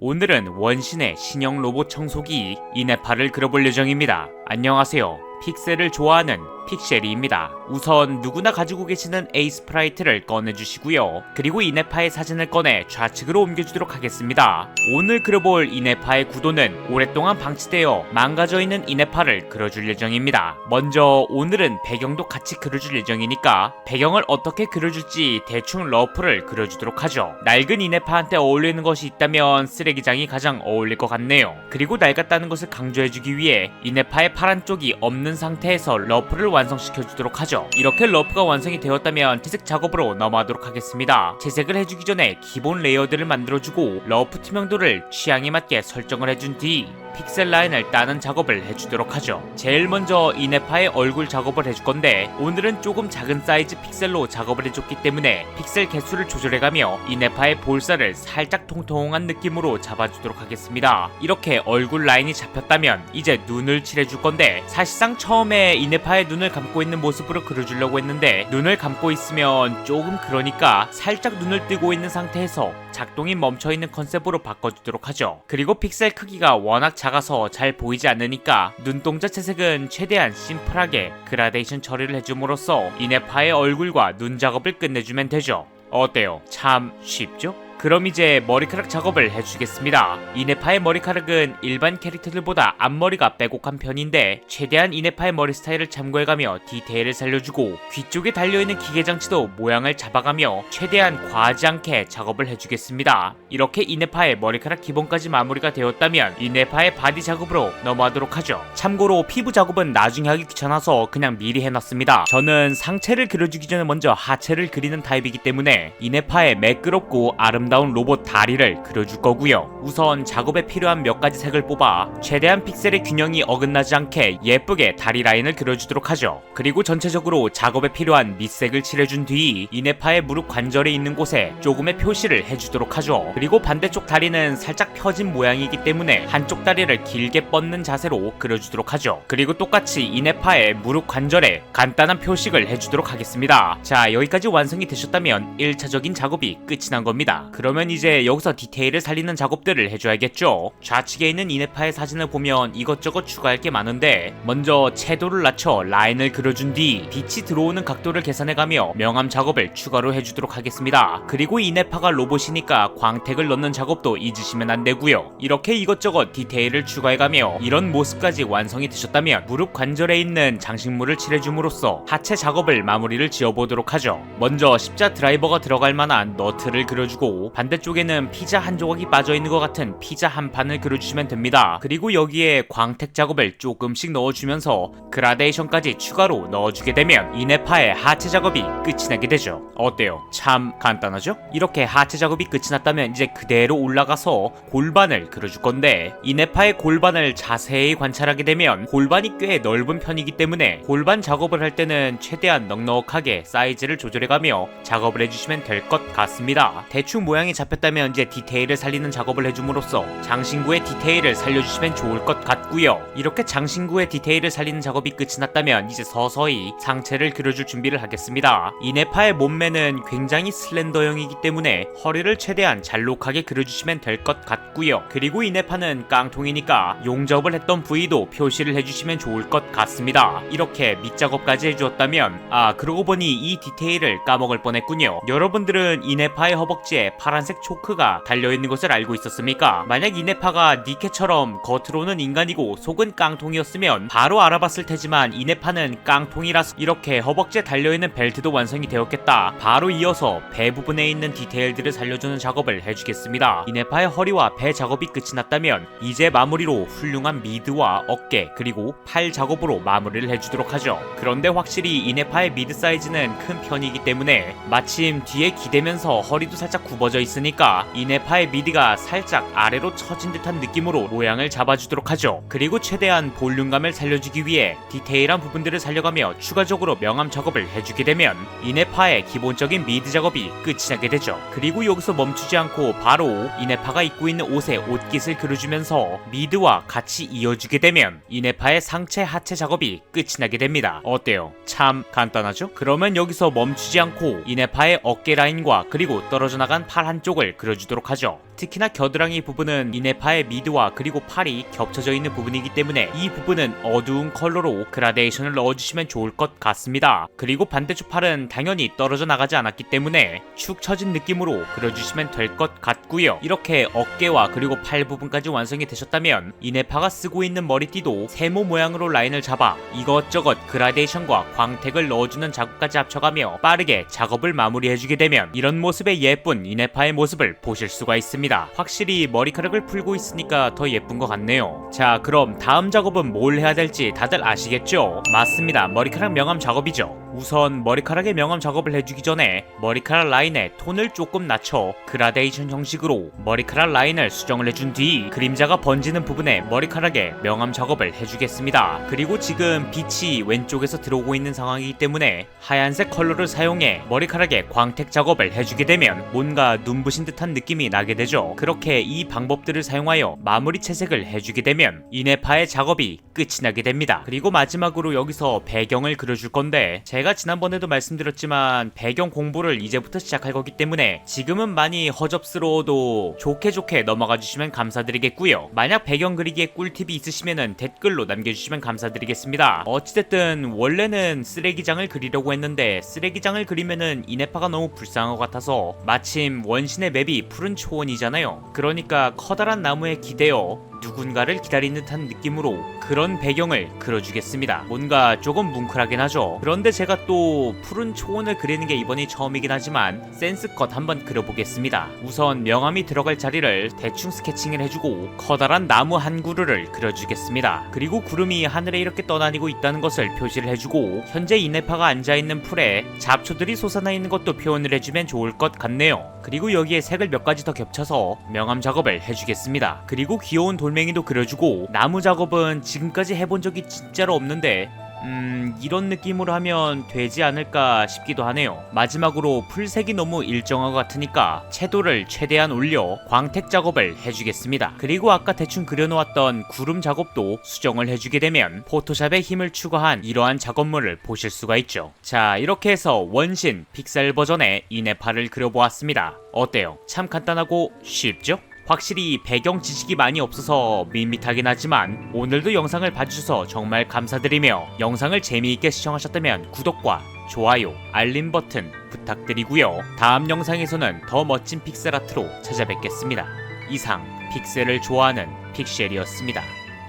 오늘은 원신의 신형 로봇 청소기 이네파를 그려볼 예정입니다. 안녕하세요. 픽셀을 좋아하는 픽셀이입니다. 우선 누구나 가지고 계시는 A 스프라이트를 꺼내주시고요. 그리고 이네파의 사진을 꺼내 좌측으로 옮겨주도록 하겠습니다. 오늘 그려볼 이네파의 구도는 오랫동안 방치되어 망가져 있는 이네파를 그려줄 예정입니다. 먼저 오늘은 배경도 같이 그려줄 예정이니까 배경을 어떻게 그려줄지 대충 러프를 그려주도록 하죠. 낡은 이네파한테 어울리는 것이 있다면 쓰레기장이 가장 어울릴 것 같네요. 그리고 낡았다는 것을 강조해주기 위해 이네파의 파란 쪽이 없는 상태에서 러프를 완 성시켜 주도록 하죠. 이렇게 러프가 완성이 되었다면 채색 작업으로 넘어가도록 하겠습니다. 채색을 해주기 전에 기본 레이어들을 만들어주고 러프 투명도를 취향에 맞게 설정을 해준 뒤 픽셀 라인을 따는 작업을 해주도록 하죠. 제일 먼저 이네파의 얼굴 작업을 해줄 건데 오늘은 조금 작은 사이즈 픽셀로 작업을 해줬기 때문에 픽셀 개수를 조절해가며 이네파의 볼살을 살짝 통통한 느낌으로 잡아주도록 하겠습니다. 이렇게 얼굴 라인이 잡혔다면 이제 눈을 칠해줄 건데 사실상 처음에 이네파의 눈을 감고 있는 모습으로 그려주려고 했는데 눈을 감고 있으면 조금 그러니까 살짝 눈을 뜨고 있는 상태에서 작동이 멈춰있는 컨셉으로 바꿔주도록 하죠. 그리고 픽셀 크기가 워낙 작아서 잘 보이지 않으니까 눈동자 채색은 최대한 심플하게 그라데이션 처리를 해줌으로써 이네파의 얼굴과 눈 작업을 끝내주면 되죠. 어때요? 참 쉽죠? 그럼 이제 머리카락 작업을 해주겠습니다. 이네파의 머리카락은 일반 캐릭터들보다 앞머리가 빼곡한 편인데 최대한 이네파의 머리 스타일을 참고해가며 디테일을 살려주고 귀 쪽에 달려있는 기계장치도 모양을 잡아가며 최대한 과하지 않게 작업을 해주겠습니다. 이렇게 이네파의 머리카락 기본까지 마무리가 되었다면 이네파의 바디 작업으로 넘어가도록 하죠. 참고로 피부 작업은 나중에 하기 귀찮아서 그냥 미리 해놨습니다. 저는 상체를 그려주기 전에 먼저 하체를 그리는 타입이기 때문에 이네파의 매끄럽고 아름다운 아름다운 로봇 다리를 그려줄 거고요. 우선 작업에 필요한 몇 가지 색을 뽑아 최대한 픽셀의 균형이 어긋나지 않게 예쁘게 다리 라인을 그려주도록 하죠. 그리고 전체적으로 작업에 필요한 밑색을 칠해준 뒤 이네파의 무릎 관절에 있는 곳에 조금의 표시를 해주도록 하죠. 그리고 반대쪽 다리는 살짝 펴진 모양이기 때문에 한쪽 다리를 길게 뻗는 자세로 그려주도록 하죠. 그리고 똑같이 이네파의 무릎 관절에 간단한 표식을 해주도록 하겠습니다. 자 여기까지 완성이 되셨다면 1차적인 작업이 끝이 난 겁니다. 그러면 이제 여기서 디테일을 살리는 작업들을 해줘야겠죠. 좌측에 있는 이네파의 사진을 보면 이것저것 추가할 게 많은데 먼저 채도를 낮춰 라인을 그려준 뒤 빛이 들어오는 각도를 계산해가며 명암 작업을 추가로 해주도록 하겠습니다. 그리고 이네파가 로봇이니까 광택을 넣는 작업도 잊으시면 안 되고요. 이렇게 이것저것 디테일을 추가해가며 이런 모습까지 완성이 되셨다면 무릎 관절에 있는 장식물을 칠해줌으로써 하체 작업을 마무리를 지어보도록 하죠. 먼저 십자 드라이버가 들어갈 만한 너트를 그려주고 반대쪽에는 피자 한 조각이 빠져있는 것 같은 피자 한 판을 그려주시면 됩니다. 그리고 여기에 광택 작업을 조금씩 넣어주면서 그라데이션까지 추가로 넣어주게 되면 이네파의 하체 작업이 끝이 나게 되죠. 어때요? 참 간단하죠? 이렇게 하체 작업이 끝이 났다면 이제 그대로 올라가서 골반을 그려줄 건데 이네파의 골반을 자세히 관찰하게 되면 골반이 꽤 넓은 편이기 때문에 골반 작업을 할 때는 최대한 넉넉하게 사이즈를 조절해가며 작업을 해주시면 될 것 같습니다. 대충 모양 이 잡혔다면 이제 디테일을 살리는 작업을 해줌으로써 장신구의 디테일을 살려주시면 좋을 것 같고요. 이렇게 장신구의 디테일을 살리는 작업이 끝이 났다면 이제 서서히 상체를 그려줄 준비를 하겠습니다. 이네파의 몸매는 굉장히 슬렌더형이기 때문에 허리를 최대한 잘록하게 그려주시면 될 것 같고요. 그리고 이네파는 깡통이니까 용접을 했던 부위도 표시를 해주시면 좋을 것 같습니다. 이렇게 밑작업까지 해주었다면 아 그러고 보니 이 디테일을 까먹을 뻔했군요. 여러분들은 이네파의 허벅지에 파란색 초크가 달려있는 것을 알고 있었습니까? 만약 이네파가 니케처럼 겉으로는 인간이고 속은 깡통이었으면 바로 알아봤을 테지만 이네파는 깡통이라서 이렇게 허벅지에 달려있는 벨트도 완성이 되었겠다. 바로 이어서 배 부분에 있는 디테일들을 살려주는 작업을 해주겠습니다. 이네파의 허리와 배 작업이 끝이 났다면 이제 마무리로 훌륭한 미드와 어깨 그리고 팔 작업으로 마무리를 해주도록 하죠. 그런데 확실히 이네파의 미드 사이즈는 큰 편이기 때문에 마침 뒤에 기대면서 허리도 살짝 굽어져 있으니까 이네파의 미드가 살짝 아래로 처진 듯한 느낌으로 모양을 잡아주도록 하죠. 그리고 최대한 볼륨감을 살려주기 위해 디테일한 부분들을 살려가며 추가적으로 명암 작업을 해주게 되면 이네파의 기본적인 미드 작업이 끝이 나게 되죠. 그리고 여기서 멈추지 않고 바로 이네파가 입고 있는 옷에 옷깃을 그려주면서 미드와 같이 이어주게 되면 이네파의 상체 하체 작업이 끝이 나게 됩니다. 어때요? 참 간단하죠? 그러면 여기서 멈추지 않고 이네파의 어깨 라인과 그리고 떨어져 나간 팔 한쪽을 그려주도록 하죠. 특히나 겨드랑이 부분은 이네파의 미드와 그리고 팔이 겹쳐져 있는 부분이기 때문에 이 부분은 어두운 컬러로 그라데이션을 넣어주시면 좋을 것 같습니다. 그리고 반대쪽 팔은 당연히 떨어져 나가지 않았기 때문에 축 처진 느낌으로 그려주시면 될 것 같고요. 이렇게 어깨와 그리고 팔 부분까지 완성이 되셨다면 이네파가 쓰고 있는 머리띠도 세모 모양으로 라인을 잡아 이것저것 그라데이션과 광택을 넣어주는 작업까지 합쳐가며 빠르게 작업을 마무리해주게 되면 이런 모습의 예쁜 이네파의 모습을 보실 수가 있습니다. 확실히 머리카락을 풀고 있으니까 더 예쁜 것 같네요. 자 그럼 다음 작업은 뭘 해야 될지 다들 아시겠죠? 맞습니다. 머리카락 명암 작업이죠. 우선 머리카락의 명암 작업을 해주기 전에 머리카락 라인에 톤을 조금 낮춰 그라데이션 형식으로 머리카락 라인을 수정을 해준 뒤 그림자가 번지는 부분에 머리카락에 명암 작업을 해주겠습니다. 그리고 지금 빛이 왼쪽에서 들어오고 있는 상황이기 때문에 하얀색 컬러를 사용해 머리카락에 광택 작업을 해주게 되면 뭔가 눈부신 듯한 느낌이 나게 되죠. 그렇게 이 방법들을 사용하여 마무리 채색을 해주게 되면 이네파의 작업이 끝이 나게 됩니다. 그리고 마지막으로 여기서 배경을 그려줄 건데 제가 지난번에도 말씀드렸지만 배경 공부를 이제부터 시작할 거기 때문에 지금은 많이 허접스러워도 좋게 좋게 넘어가 주시면 감사드리겠고요. 만약 배경 그리기에 꿀팁이 있으시면 댓글로 남겨주시면 감사드리겠습니다. 어찌됐든 원래는 쓰레기장을 그리려고 했는데 쓰레기장을 그리면은 이네파가 너무 불쌍한 것 같아서 마침 원신의 맵이 푸른 초원이잖아요. 그러니까 커다란 나무에 기대어 누군가를 기다리는 듯한 느낌으로 그런 배경을 그려주겠습니다. 뭔가 조금 뭉클하긴 하죠. 그런데 제가 또 푸른 초원을 그리는 게 이번이 처음이긴 하지만 센스껏 한번 그려보겠습니다. 우선 명암이 들어갈 자리를 대충 스케칭을 해주고 커다란 나무 한 그루를 그려주겠습니다. 그리고 구름이 하늘에 이렇게 떠다니고 있다는 것을 표시를 해주고 현재 이네파가 앉아있는 풀에 잡초들이 솟아나 있는 것도 표현을 해주면 좋을 것 같네요. 그리고 여기에 색을 몇 가지 더 겹쳐서 명암 작업을 해주겠습니다. 그리고 귀여운 돌멩이도 그려주고 나무 작업은 지금까지 해본 적이 진짜로 없는데 음, 이런 느낌으로 하면 되지 않을까 싶기도 하네요. 마지막으로 풀색이 너무 일정한 것 같으니까 채도를 최대한 올려 광택 작업을 해주겠습니다. 그리고 아까 대충 그려놓았던 구름 작업도 수정을 해주게 되면 포토샵의 힘을 추가한 이러한 작업물을 보실 수가 있죠. 자, 이렇게 해서 원신 픽셀 버전의 이네파를 그려보았습니다. 어때요? 참 간단하고 쉽죠? 확실히 배경 지식이 많이 없어서 밋밋하긴 하지만 오늘도 영상을 봐주셔서 정말 감사드리며 영상을 재미있게 시청하셨다면 구독과 좋아요, 알림 버튼 부탁드리고요. 다음 영상에서는 더 멋진 픽셀 아트로 찾아뵙겠습니다. 이상 픽셀을 좋아하는 픽셀이었습니다.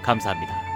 감사합니다.